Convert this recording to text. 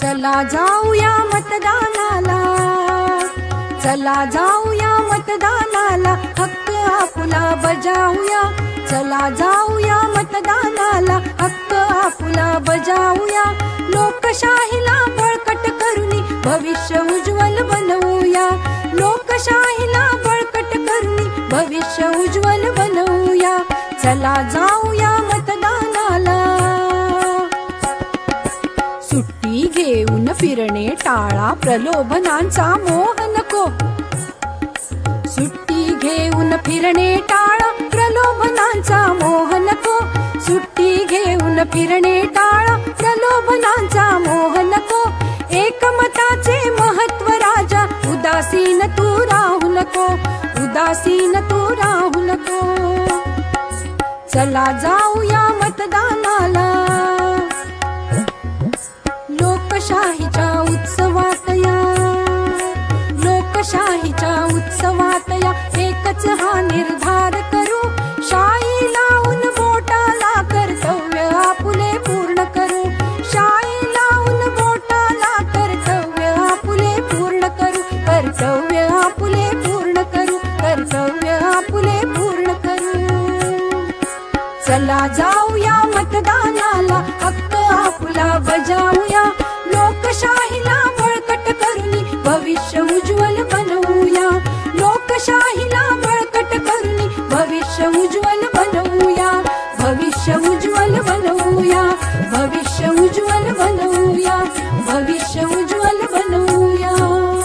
चला जाऊया मतदानाला. चला जाऊया मतदानाला. हक्क आपला बजावूया चला जाऊया मतदानाला. हक्क आपला बजावूया लोकशाहीला बळकट करून भविष्य उज्ज्वल बनवूया. लोकशाहीला बळकट करून भविष्य उज्ज्वल बनवूया. चला जाऊया मतदानाला. सुट्टी घेऊन फिरणे टाळा प्रलोभनांचा मोह नको. सुट्टी घेऊन फिरणे टाळा प्रलोभनांचा मोह नको. सुट्टी घेऊन फिरणे टाळा प्रलोभनांचा मोह नको. एकमताचे महत्त्व राजा उदासीन तू राहू नको. उदासीन तू राहू चला जाऊया मतदानाला. चला जाऊया मतदानाला हक्क आपला बजावूया. लोकशाहीला बळकट करून भविष्य उज्ज्वल बनवूया. लोकशाहीला बळकट करून भविष्य उज्ज्वल बनवूया. भविष्य उज्ज्वल बनवूया. भविष्य उज्ज्वल बनवूया